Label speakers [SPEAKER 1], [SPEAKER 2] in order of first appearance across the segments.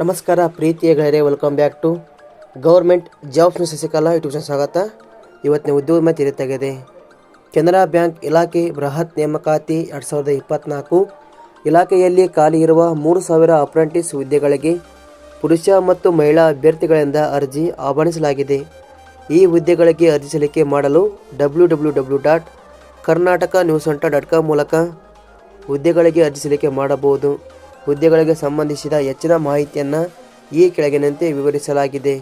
[SPEAKER 1] ನಮಸ್ಕಾರ, ಪ್ರೀತಿಯ ಗೆಳೆಯರೆ welcome back to government jobs news Shashikala YouTube ಸ್ವಾಗತ. ಇವತ್ತಿನ ಉದ್ಯೋಗ ತೆಗೆದೆ ಕೆನರಾ ಬ್ಯಾಂಕ್ ಇಲಾಖೆ ಬೃಹತ್ ನೇಮಕಾತಿ ಎರಡು ಸಾವಿರದ ಇಪ್ಪತ್ತ್ನಾಲ್ಕು ಇಲಾಖೆಯಲ್ಲಿ ಖಾಲಿ ಇರುವ ಮೂರು ಸಾವಿರ ಅಪ್ರೆಂಟಿಸ್ ಹುದ್ದೆಗಳಿಗೆ ಪುರುಷ ಮತ್ತು ಮಹಿಳಾ ಅಭ್ಯರ್ಥಿಗಳಿಂದ ಅರ್ಜಿ ಆಹ್ವಾನಿಸಲಾಗಿದೆ. ಈ ಹುದ್ದೆಗಳಿಗೆ ಅರ್ಜಿ ಸಲ್ಲಿಕೆ ಮಾಡಲು W W W Karnataka news dot com ಮೂಲಕ ಹುದ್ದೆಗಳಿಗೆ ಅರ್ಜಿ ಸಲ್ಲಿಕೆ ಮಾಡಬಹುದು. ಹುದ್ದೆಗಳಿಗೆ ಸಂಬಂಧಿಸಿದ ಹೆಚ್ಚಿನ ಮಾಹಿತಿಯನ್ನು ಈ ಕೆಳಗಿನಂತೆ ವಿವರಿಸಲಾಗಿದೆ.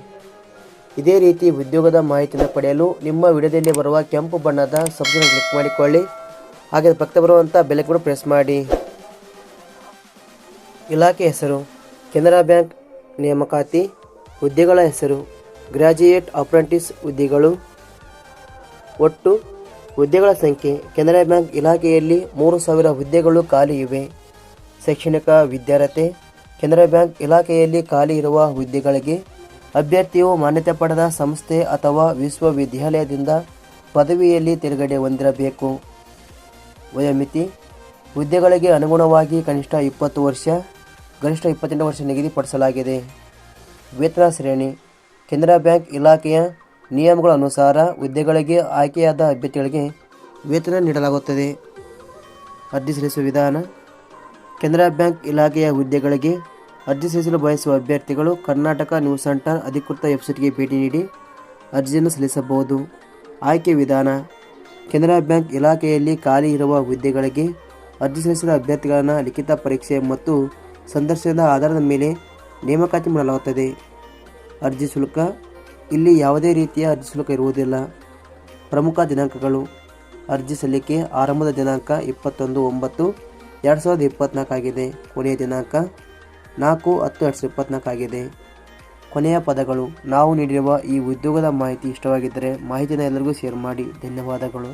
[SPEAKER 1] ಇದೇ ರೀತಿ ಉದ್ಯೋಗದ ಮಾಹಿತಿಯನ್ನು ಪಡೆಯಲು ನಿಮ್ಮ ವಿಡಿಯೋದಲ್ಲಿ ಬರುವ ಕೆಂಪು ಬಣ್ಣದ ಸಬ್ಸ್ಕ್ರೈಬ್ ಕ್ಲಿಕ್ ಮಾಡಿಕೊಳ್ಳಿ. ಹಾಗೆ ಪಕ್ಕ ಬರುವಂಥ ಕೂಡ ಪ್ರೆಸ್ ಮಾಡಿ. ಇಲಾಖೆ ಹೆಸರು, ಕೆನರಾ ಬ್ಯಾಂಕ್ ನೇಮಕಾತಿ, ಹುದ್ದೆಗಳ ಹೆಸರು ಗ್ರ್ಯಾಜುಯೇಟ್ ಅಪ್ರೆಂಟಿಸ್ ಹುದ್ದೆಗಳು, ಒಟ್ಟು ಹುದ್ದೆಗಳ ಸಂಖ್ಯೆ, ಕೆನರಾ ಬ್ಯಾಂಕ್ ಇಲಾಖೆಯಲ್ಲಿ ಮೂರು ಸಾವಿರ ಹುದ್ದೆಗಳು ಖಾಲಿ ಇವೆ. ಶೈಕ್ಷಣಿಕ ವಿದ್ಯಾರ್ಹತೆ, ಕೆನರಾ ಬ್ಯಾಂಕ್ ಇಲಾಖೆಯಲ್ಲಿ ಖಾಲಿ ಇರುವ ಹುದ್ದೆಗಳಿಗೆ ಅಭ್ಯರ್ಥಿಯು ಮಾನ್ಯತೆ ಪಡೆದ ಸಂಸ್ಥೆ ಅಥವಾ ವಿಶ್ವವಿದ್ಯಾಲಯದಿಂದ ಪದವಿಯಲ್ಲಿ ತಿರುಗಡೆ ಹೊಂದಿರಬೇಕು. ವಯೋಮಿತಿ, ಹುದ್ದೆಗಳಿಗೆ ಅನುಗುಣವಾಗಿ ಕನಿಷ್ಠ ಇಪ್ಪತ್ತು ವರ್ಷ, ಗರಿಷ್ಠ ಇಪ್ಪತ್ತೆಂಟು ವರ್ಷ ನಿಗದಿಪಡಿಸಲಾಗಿದೆ. ವೇತನ ಶ್ರೇಣಿ, ಕೆನರಾ ಬ್ಯಾಂಕ್ ಇಲಾಖೆಯ ನಿಯಮಗಳ ಅನುಸಾರ ಹುದ್ದೆಗಳಿಗೆ ಆಯ್ಕೆಯಾದ ಅಭ್ಯರ್ಥಿಗಳಿಗೆ ವೇತನ ನೀಡಲಾಗುತ್ತದೆ. ಅರ್ಜಿ ಸಲ್ಲಿಸುವ ವಿಧಾನ, ಕೆನರಾ ಬ್ಯಾಂಕ್ ಇಲಾಖೆಯ ಹುದ್ದೆಗಳಿಗೆ ಅರ್ಜಿ ಸಲ್ಲಿಸಲು ಬಯಸುವ ಅಭ್ಯರ್ಥಿಗಳು ಕರ್ನಾಟಕ ನ್ಯೂಸ್ ಸೆಂಟರ್ ಅಧಿಕೃತ ವೆಬ್ಸೈಟ್ಗೆ ಭೇಟಿ ನೀಡಿ ಅರ್ಜಿಯನ್ನು ಸಲ್ಲಿಸಬಹುದು. ಆಯ್ಕೆ ವಿಧಾನ, ಕೆನರಾ ಬ್ಯಾಂಕ್ ಇಲಾಖೆಯಲ್ಲಿ ಖಾಲಿ ಇರುವ ಹುದ್ದೆಗಳಿಗೆ ಅರ್ಜಿ ಸಲ್ಲಿಸಿದ ಅಭ್ಯರ್ಥಿಗಳನ್ನು ಲಿಖಿತ ಪರೀಕ್ಷೆ ಮತ್ತು ಸಂದರ್ಶನದ ಆಧಾರದ ಮೇಲೆ ನೇಮಕಾತಿ ಮಾಡಲಾಗುತ್ತದೆ. ಅರ್ಜಿ ಶುಲ್ಕ ಇಲ್ಲಿ ಯಾವುದೇ ರೀತಿಯ ಅರ್ಜಿ ಶುಲ್ಕ ಇರುವುದಿಲ್ಲ. ಪ್ರಮುಖ ದಿನಾಂಕಗಳು. ಅರ್ಜಿ ಸಲ್ಲಿಕೆ ಆರಂಭದ ದಿನಾಂಕ ಇಪ್ಪತ್ತೊಂದು ಒಂಬತ್ತು ಎರಡು ಸಾವಿರದ ಇಪ್ಪತ್ತ್ನಾಲ್ಕಾಗಿದೆ ಕೊನೆಯ ದಿನಾಂಕ ನಾಲ್ಕು ಹತ್ತು ಎರಡು ಸಾವಿರದ ಇಪ್ಪತ್ತ್ನಾಲ್ಕಾಗಿದೆ ಕೊನೆಯ ಪದಗಳು. ನಾವು ನೀಡಿರುವ ಈ ಉದ್ಯೋಗದ ಮಾಹಿತಿ ಇಷ್ಟವಾಗಿದ್ದರೆ ಮಾಹಿತಿನ ಎಲ್ಲರಿಗೂ ಶೇರ್ ಮಾಡಿ. ಧನ್ಯವಾದಗಳು.